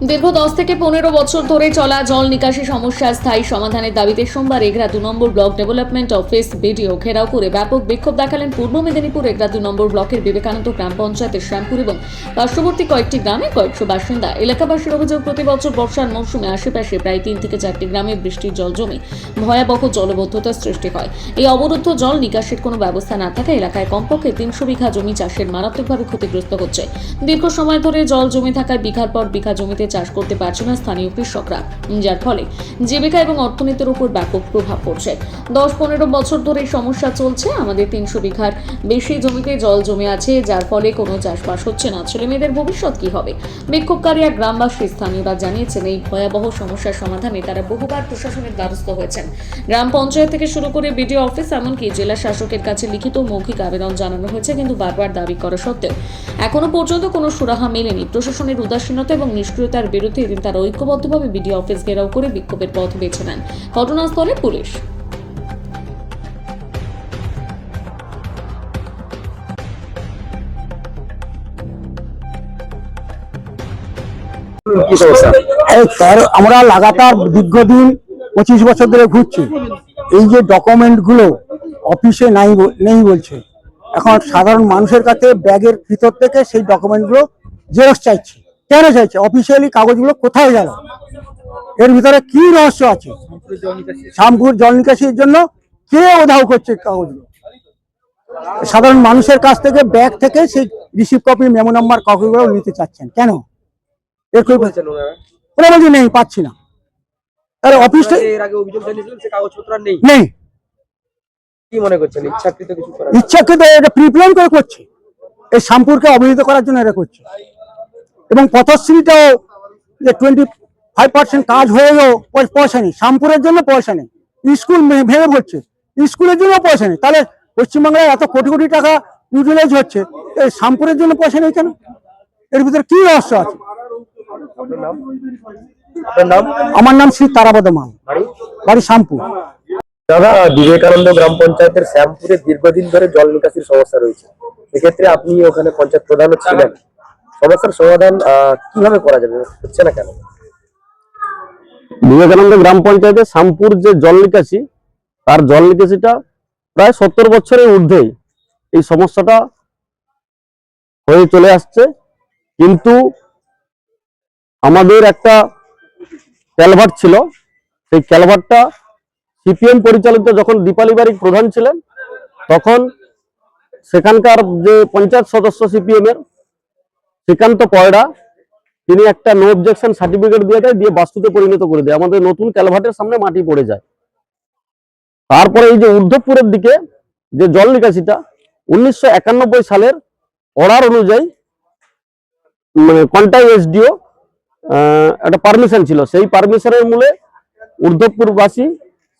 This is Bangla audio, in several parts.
দীর্ঘ দশ থেকে পনেরো বছর ধরে চলা জল নিকাশি সমস্যার স্থায়ী সমাধানের দাবিতে সোমবার এগরা দু number block development office BDO ঘেরাও করে ব্যাপক বিক্ষোভ দেখালেন পূর্ব মেদিনীপুর এগরা দু নম্বর ব্লকের বিবেকানন্দ গ্রাম পঞ্চায়েতের শ্যামপুর এবং পার্শ্ববর্তী কয়েকটি গ্রামে কয়েকশো বাসিন্দা। এলাকাবাসীর অভিযোগ, প্রতি বছর বর্ষার মৌসুমে আশেপাশে প্রায় তিন থেকে চারটি গ্রামে বৃষ্টির জল জমে ভয়াবহ জলবদ্ধতার সৃষ্টি হয়। এই অবরুদ্ধ জল নিকাশের কোনো ব্যবস্থা না থাকায় এলাকায় কমপক্ষে তিনশো বিঘা জমি চাষের মারাত্মকভাবে ক্ষতিগ্রস্ত হচ্ছে। দীর্ঘ সময় ধরে জল জমে থাকায় বিঘার পর বিঘা জমিতে চাষ করতে পারছে না স্থানীয় কৃষকরা, যার ফলে জীবিকা এবং অর্থনীতির উপর ব্যাপক প্রভাব পড়ছে। দশ পনেরো বছর ধরে এই সমস্যা চলছে। আমাদের তিনশো বিঘার বেশি জমিতে জল জমে আছে, যার ফলে কোনো চাষবাস হচ্ছে না। ছেলে মেয়েদের ভবিষ্যৎ কি হবে? বিক্ষোভকারী এক গ্রামবাসী স্থানীয়রা জানিয়েছেন, এই ভয়াবহ সমস্যার সমাধানে তারা বহুবার প্রশাসনের দ্বারস্থ হয়েছেন। গ্রাম পঞ্চায়েত থেকে শুরু করে বিডিও অফিস, এমনকি জেলা শাসকের কাছে লিখিত মৌখিক আবেদন জানানো হয়েছে, কিন্তু বারবার দাবি করা সত্ত্বেও এখনও পর্যন্ত কোনো সুরাহা মেলেনি। প্রশাসনের উদাসীনতা এবং নিষ্ক্রিয়তার বিরুদ্ধে এদিন তারা ঐক্যবদ্ধভাবে বিডিও অফিস ঘেরাও করে বিক্ষোভের পথ বেছে নেন। ঘটনাস্থলে পুলিশ। সমস্যা আমরা লাগাতার দীর্ঘদিন পঁচিশ বছর ধরে ঘুরছি। এই যে ডকুমেন্টগুলো অফিসে নাই নেই বলছে। এখন সাধারণ মানুষের কাছে ব্যাগের ভিতর থেকে সেই ডকুমেন্টগুলো জেরক্স চাইছে। কেন চাইছে? অফিসিয়ালি কাগজগুলো কোথায় গেল? এর ভিতরে কি রহস্য আছে? শ্যামপুর জল নিকাশির জন্য কে উধাও করছে কাগজগুলো? সাধারণ মানুষের কাছ থেকে ব্যাগ থেকে সেই রিসিভ কপি মেমো নাম্বার কপিগুলো নিতে চাচ্ছেন। কেন? এর কি বলছেন ওরা বলছে নেই পাচ্ছি না। আরে অফিসটা ওনারা এর আগে অভিযোগ জানিয়েছিলেন সে কাগজপত্র নেই। নেই। কি মনে করছেন? ইচ্ছাকৃত কিছু করা ইচ্ছাকৃত এটা প্রিপ্ল্যান করে করছে। এই শ্যামপুরকে অবহিত করার জন্য এটা করছে। এবং পথশ্রীটাও যে টোয়েন্টি ফাইভ পার্সেন্ট কাজ হয়ে গেলেও পয়সা নেই। শ্যামপুরের জন্য পয়সা নেই। স্কুল ভেঙে পড়ছে। স্কুলের জন্য পয়সা নেই। তাহলে পশ্চিমবাংলায় এত কোটি কোটি টাকা ইউটিলাইজ হচ্ছে এই শ্যামপুরের জন্য পয়সা নেই কেন? এর ভিতরে কি রহস্য আছে? আমার নাম শ্রী তারাপদ মাল। বাড়ি বাড়ি শ্যামপুর। দাদা বিবেকানন্দ গ্রাম পঞ্চায়েতের শ্যামপুরে দীর্ঘদিন ধরে জল নিকাশির সমস্যা রয়েছে। সেক্ষেত্রে আপনি ওখানে পঞ্চায়েত প্রধানও ছিলেন। সমস্যার সমাধান কীভাবে করা যাবে? হচ্ছে না কেন? বিবেকানন্দ গ্রাম পঞ্চায়েতে শামপুর যে জল নিকাশি তার জল নিকাশিটা প্রায় সত্তর বছরের ঊর্ধ্বেই এই সমস্যাটা হয়ে চলে আসছে। কিন্তু আমাদের একটা ক্যালভার্ট ছিল, সেই ক্যালভার্টটা সিপিএম পরিচালিত যখন দীপালি বারিক প্রধান ছিলেন, তখন সেখানকার যে পঞ্চায়েত সদস্য সিপিএম এর শ্রীকান্ত পয়ডা তিনি একটা নো অবজেকশন সার্টিফিকেট দিয়ে দেয়, দিয়ে বাস্তুতে পরিণত করে দেয়। আমাদের নতুন ক্যালভার্টের সামনে মাটি পড়ে যায়। তারপরে এই যে ঊর্ধ্বপুরের দিকে যে জল নিকাশিটা, উনিশশো একানব্বই সালের অর্ডার অনুযায়ী মানে কন্টাই এসডিও একটা পারমিশন ছিল। সেই পারমিশনের মূলে ঊর্ধ্বপুরবাসী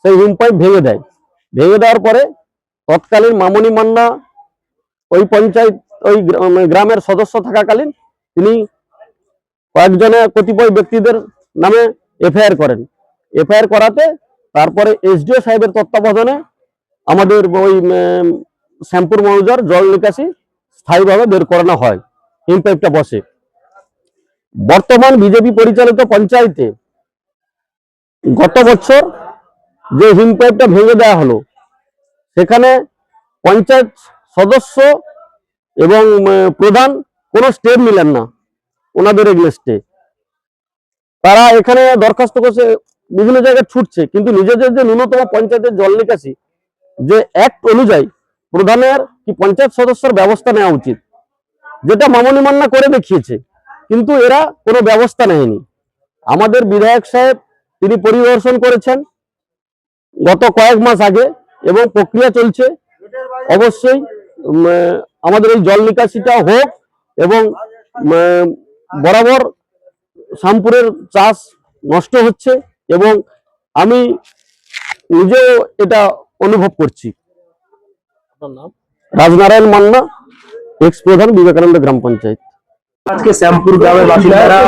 সেই হিম পাইপ ভেঙে দেয়। ভেঙে দেওয়ার পরে তৎকালীন মামনি মান্না ওই পঞ্চায়েত ওই মানে গ্রামের সদস্য থাকাকালীন তিনি কয়েকজনে কতিপয় ব্যক্তিদের নামে এফআইআর করেন। এফআইআর করাতে তারপরে এসডিও সাহেবের তত্ত্বাবধানে আমাদের ওই শ্যামপুর মৌজার জল নিকাশি স্থায়ীভাবে বের করানো হয়, হিম পাইপটা বসে। বর্তমান বিজেপি পরিচালিত পঞ্চায়েতে গত বছর যে হিম পাইপটা ভেঙে দেওয়া হলো, সেখানে পঞ্চায়েত সদস্য এবং প্রধান কোনো স্টেপ নিলেন না। ওনাদের এগেনস্টে তারা এখানে দরখাস্ত করছে, বিভিন্ন জায়গায় ছুটছে, কিন্তু নিজেদের যে ন্যূনতম পঞ্চায়েতের জল নিকাশি, যে অ্যাক্ট অনুযায়ী প্রধানের কি পঞ্চায়েত সদস্যের ব্যবস্থা নেওয়া উচিত? যেটা মামনি মান্না করে দেখিয়েছে, কিন্তু এরা কোনো ব্যবস্থা নেয়নি। আমাদের বিধায়ক সাহেব, তিনি পরিদর্শন করেছেন গত কয়েক মাস আগে এবং প্রক্রিয়া চলছে। অবশ্যই আমাদের এই জল নিকাশিটা হোক এবং বরাবর শ্যামপুরের চাষ নষ্ট হচ্ছে এবং আমি নিজেও এটা অনুভব করছি। রাজনারায়ণ মান্না এক্স প্রধান বিবেকানন্দ গ্রাম পঞ্চায়েত। আজকে শ্যামপুর গ্রামের বাসিন্দারা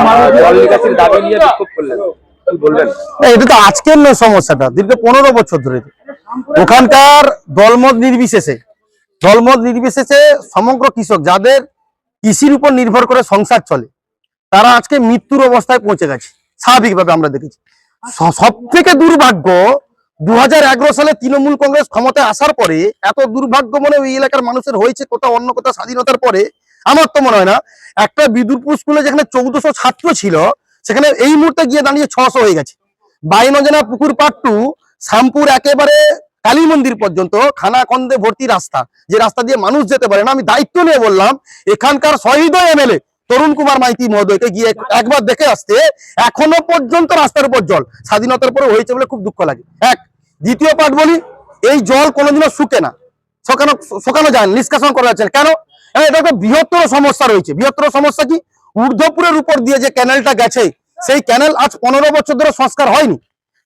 জল নিকাশির দাবি নিয়ে বিক্ষোভ করলেন। কি বলবেন? না, এটা তো আজকের নয় সমস্যাটা দীর্ঘ পনেরো বছর ধরে। ওখানকার দলমত নির্বিশেষে দলমত নির্বিশেষে সমগ্র কৃষক যাদের কৃষির উপর নির্ভর করে সংসার চলে, তারা আজকে মৃত্যুর অবস্থায় পৌঁছে গেছে। স্বাভাবিকভাবে আমরা দেখেছি। সব থেকে দুর্ভাগ্য দু সালে তৃণমূল কংগ্রেস ক্ষমতায় আসার পরে এত দুর্ভাগ্য মনে ওই এলাকার মানুষের হয়েছে, কোথাও অন্য কোথাও স্বাধীনতার পরে। আমার তো মনে হয় না, একটা বিদুরপুর স্কুলে যেখানে চৌদ্দশো ছাত্র ছিল, সেখানে এই মুহূর্তে গিয়ে দাঁড়িয়ে ছশো হয়ে গেছে। বাইনজনা পুকুর পাট টু, শ্যামপুর একেবারে কালী মন্দির পর্যন্ত খানাখন্দে ভর্তি রাস্তা। যে রাস্তা দিয়ে মানুষ যেতে পারে না, আমি দায়িত্ব নিয়ে বললাম, এখানকার শহীদ এমএলএ তরুণ কুমার মাইতি মহোদয়কে গিয়ে একবার দেখে আসতে, এখনও পর্যন্ত রাস্তার উপর জল। স্বাধীনতার পরে হয়েছে বলে খুব দুঃখ লাগে। এক, দ্বিতীয় পাঠ বলি, এই জল কোনোদিনও শুকে না। শোকানো শোকানো যায় নিষ্কাশন করা যাচ্ছে কেন? একটা বৃহত্তর সমস্যা রয়েছে। বৃহত্তর সমস্যা কি? ঊর্ধ্বপুরের উপর দিয়ে যে ক্যানেলটা গেছে, সেই ক্যানেল আজ পনেরো বছর ধরে সংস্কার হয়নি।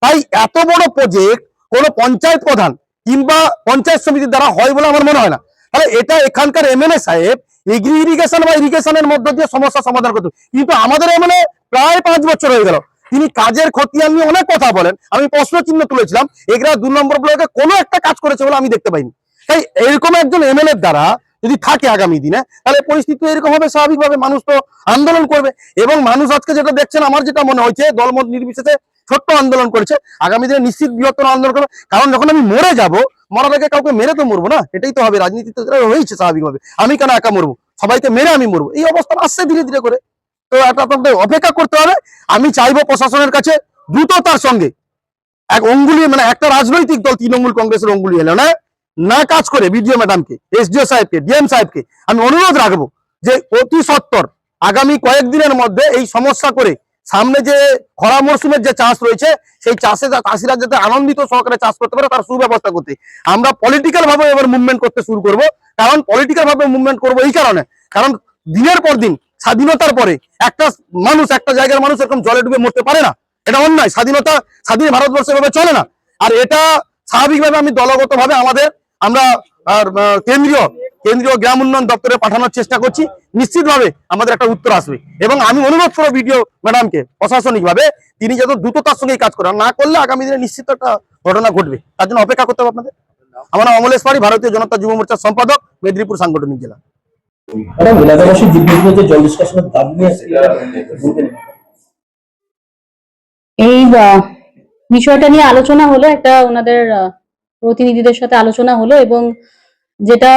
তাই এত বড় প্রজেক্ট কোনো পঞ্চায়েত প্রধান কিংবা পঞ্চায়েত সমিতির দ্বারা হয় বলে আমার মনে হয় না। তাহলে এটা এখানকার এমএলএ সাহেব এগ্রি ইরিগেশন বা ইরিগেশনের মধ্য দিয়ে সমস্যা সমাধান করতে কিন্তু আমাদের এমএলএ প্রায় পাঁচ বছর হয়ে গেল। তিনি কাজের খতিয়ান নিয়ে অনেক কথা বলেন। আমি প্রশ্ন চিহ্ন তুলেছিলাম। এগুলা দু নম্বর ব্লকে কোনো একটা কাজ করেছে বলে আমি দেখতে পাইনি। তাই এরকম একজন এমএলএ দ্বারা যদি থাকে আগামী দিনে, তাহলে পরিস্থিতি এরকম হবে, স্বাভাবিকভাবে মানুষ তো আন্দোলন করবে। এবং মানুষ আজকে যেটা দেখছেন, আমার যেটা মনে হয়েছে, দলমত নির্বিশেষে ছোট্ট আন্দোলন করেছে, আগামী দিনে নিশ্চিত বৃহত্তর আন্দোলন করবে। কারণ যখন আমি মরে যাব মরার আগে কাউকে মেরে তো মরবো না, এটাই তো হবে, রাজনীতিতে যেটা হয়েছে স্বাভাবিকভাবে। আমি কেন একা মরবো? সবাইকে মেরে আমি মরবো। এই অবস্থা আসছে ধীরে ধীরে করে। তো এটা আপনাদের অপেক্ষা করতে হবে, আমি চাইব প্রশাসনের কাছে দ্রুততার সঙ্গে এক অঙ্গুলি মানে একটা রাজনৈতিক দল, তৃণমূল কংগ্রেসের অঙ্গুলি এলো। না না কাজ করে বিডিও ম্যাডামকে, এসডিও সাহেবকে, ডিএম সাহেবকে, আমি অনুরোধ রাখব যে অতি সত্তর আগামী কয়েকদিনের মধ্যে এই সমস্যা করে সামনে যে খরা মরশুমের যে চাষ রয়েছে, সেই চাষে চাষিরা যাতে আনন্দিত সহকারে চাষ করতে পারে, তার সুব্যবস্থা করতে। আমরা পলিটিক্যাল ভাবে এবার মুভমেন্ট করতে শুরু করব। কারণ পলিটিক্যাল ভাবে মুভমেন্ট করব এই কারণে। কারণ দিনের পর দিন, স্বাধীনতার পরে একটা মানুষ, একটা জায়গার মানুষ এরকম জলে ডুবে মরতে পারে না। এটা অন্যায়। স্বাধীনতা, স্বাধীন ভারতবর্ষ ভাবে চলে না। আর এটা স্বাভাবিকভাবে আমি দলগত ভাবে আমাদের, আমরা আর, কেন্দ্রীয় কেন্দ্রীয় গ্রাম উন্নয়ন দপ্তরে পাঠানোর চেষ্টা করছি। নিশ্চিতভাবে আমাদের একটা উত্তর আসবে। এবং আমি অনুরোধ করব বিডিও ম্যাডামকে প্রশাসনিক ভাবে তিনি যত দ্রুততার সঙ্গে কাজ করেন না করলে আগামী দিনে নিশ্চিত একটা ঘটনা ঘটবে। তার জন্য অপেক্ষা করতে হবে আপনাদের। আমার নাম অমলেশ পাড়ি ভারতীয় জনতা যুব মোর্চার সম্পাদক মেদিনীপুর সাংগঠনিক জেলা? এই বিষয়টা নিয়ে আলোচনা হলো একটা ওনাদের প্রতিনিধিদের সাথে আলোচনা হলো এবং যেটা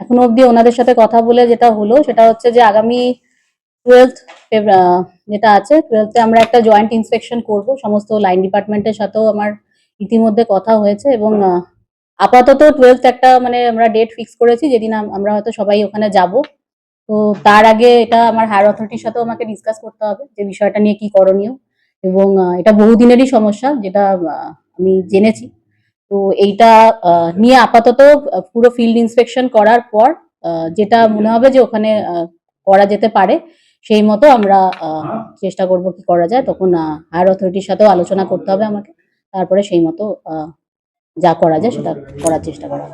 এখনও অবধি ওনাদের সাথে কথা বলে যেটা হলো সেটা হচ্ছে যে আগামী টুয়েলথ যেটা আছে টুয়েলথে আমরা একটা জয়েন্ট ইন্সপেকশন করব। সমস্ত লাইন ডিপার্টমেন্টের সাথেও আমার ইতিমধ্যে কথা হয়েছে এবং আপাতত টুয়েলথ একটা মানে আমরা ডেট ফিক্স করেছি যেদিন আমরা হয়তো সবাই ওখানে যাব। তো তার আগে এটা আমার হায়ার অথরিটির সাথেও আমাকে ডিসকাস করতে হবে যে বিষয়টা নিয়ে কি করণীয় এবং এটা বহুদিনেরই সমস্যা যেটা আমি জেনেছি। তো এইটা নিয়ে আপাতত পুরো ফিল্ড ইন্সপেকশন করার পর যেটা মনে হবে যে ওখানে করা যেতে পারে, সেই মতো আমরা চেষ্টা করব কি করা যায়। তখন হায়ার অথরিটির সাথেও আলোচনা করতে হবে আমাকে। তারপরে সেই মতো যা করা যায় সেটা করার চেষ্টা করা